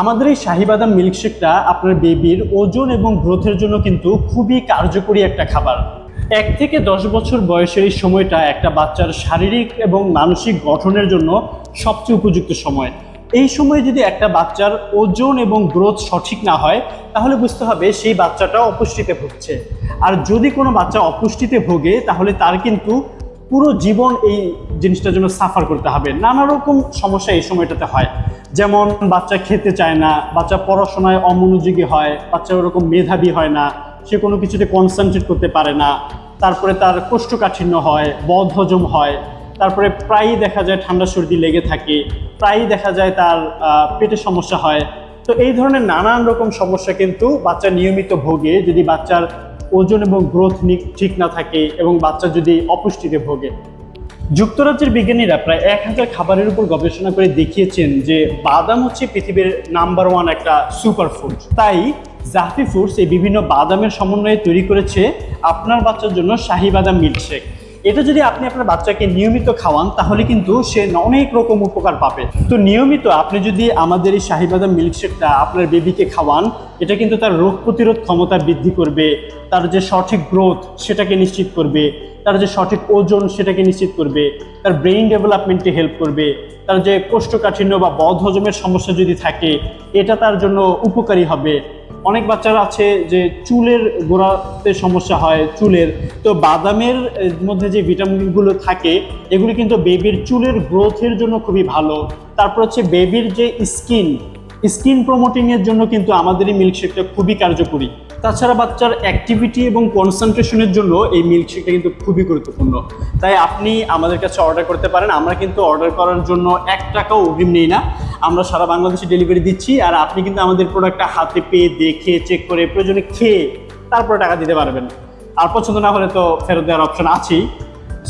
আমাদের এই শাহিবাদাম মিল্কশেকটা আপনার বেবির ওজন এবং গ্রোথের জন্য কিন্তু খুবই কার্যকরী একটা খাবার। এক থেকে দশ বছর বয়সের এই সময়টা একটা বাচ্চার শারীরিক এবং মানসিক গঠনের জন্য সবচেয়ে উপযুক্ত সময়। এই সময়ে যদি একটা বাচ্চার ওজন এবং গ্রোথ সঠিক না হয়, তাহলে বুঝতে হবে সেই বাচ্চাটা অপুষ্টিতে ভুগছে। আর যদি কোনো বাচ্চা অপুষ্টিতে ভোগে, তাহলে তার কিন্তু পুরো জীবন এই জিনিসটার জন্য সাফার করতে হবে। নানা রকম সমস্যা এই সময়টাতে হয়। যেমন বাচ্চা খেতে চায় না, বাচ্চা পড়াশোনায় অমনোযোগী হয়, বাচ্চা ওরকম মেধাবী হয় না, সে কোনো কিছুতে কনসেন্ট্রেট করতে পারে না, তারপরে তার কোষ্ঠকাঠিন্য হয় বদ হজম হয়, তারপরে প্রায়ই দেখা যায় ঠান্ডা সর্দি লেগে থাকে, প্রায়ই দেখা যায় তার পেটে সমস্যা হয়। তো এই ধরনের নানান রকম সমস্যা কিন্তু বাচ্চা নিয়মিত ভোগে যদি বাচ্চার ওজন এবং গ্রোথ ঠিক না থাকে এবং বাচ্চা যদি অপুষ্টিতে ভোগে। যুক্তরাজ্যের বিজ্ঞানীরা প্রায় এক হাজার খাবারের উপর গবেষণা করে দেখিয়েছেন যে বাদাম হচ্ছে পৃথিবীর নাম্বার ওয়ান একটা সুপার ফুড তাই জাফি ফুডস এই বিভিন্ন বাদামের সমন্বয়ে তৈরি করেছে আপনার বাচ্চার জন্য শাহি বাদাম মিল্কশেক এটা যদি আপনি আপনার বাচ্চাকে নিয়মিত খাওয়ান, তাহলে কিন্তু সে অনেক রকম উপকার পাবে। তো নিয়মিত আপনি যদি আমাদের এই শাহিবাদাম মিল্কশেকটা আপনার বেবিকে খাওয়ান, এটা কিন্তু তার রোগ প্রতিরোধ ক্ষমতা বৃদ্ধি করবে, তার যে সঠিক গ্রোথ সেটাকে নিশ্চিত করবে, তার যে সঠিক ওজন সেটাকে নিশ্চিত করবে, তার ব্রেইন ডেভেলপমেন্টে হেল্প করবে, তার যে কোষ্ঠকাঠিন্য বা বদ হজমের সমস্যা যদি থাকে, এটা তার জন্য উপকারী হবে। অনেক বাচ্চারা আছে যে চুলের গোড়াতে সমস্যা হয়, চুলের। তো বাদামের মধ্যে যে ভিটামিনগুলো থাকে, এগুলি কিন্তু বেবির চুলের গ্রোথের জন্য খুবই ভালো। তারপর হচ্ছে বেবির যে স্কিন স্কিন প্রমোটিংয়ের জন্য কিন্তু আমাদের এই মিল্কশেকটা খুবই কার্যকরী। তাছাড়া বাচ্চার অ্যাক্টিভিটি এবং কনসেন্ট্রেশনের জন্য এই মিল্কশেকটা কিন্তু খুবই গুরুত্বপূর্ণ। তাই আপনি আমাদের কাছে অর্ডার করতে পারেন। আমরা কিন্তু অর্ডার করার জন্য এক টাকাও অগ্রিম নেই না। আমরা সারা বাংলাদেশে ডেলিভারি দিচ্ছি আর আপনি কিন্তু আমাদের প্রোডাক্টটা হাতে পেয়ে দেখে চেক করে, প্রয়োজনে খেয়ে তারপরে টাকা দিতে পারবেন। আর পছন্দ না হলে তো ফেরত দেওয়ার অপশন আছেই।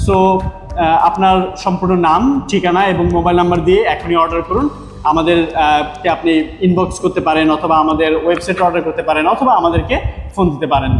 সো আপনার সম্পূর্ণ নাম, ঠিকানা এবং মোবাইল নাম্বার দিয়ে এখনই অর্ডার করুন। আমাদের কে আপনি ইনবক্স করতে পারেন অথবা আমাদের ওয়েবসাইট অর্ডার করতে পারেন অথবা আমাদেরকে ফোন দিতে পারেন।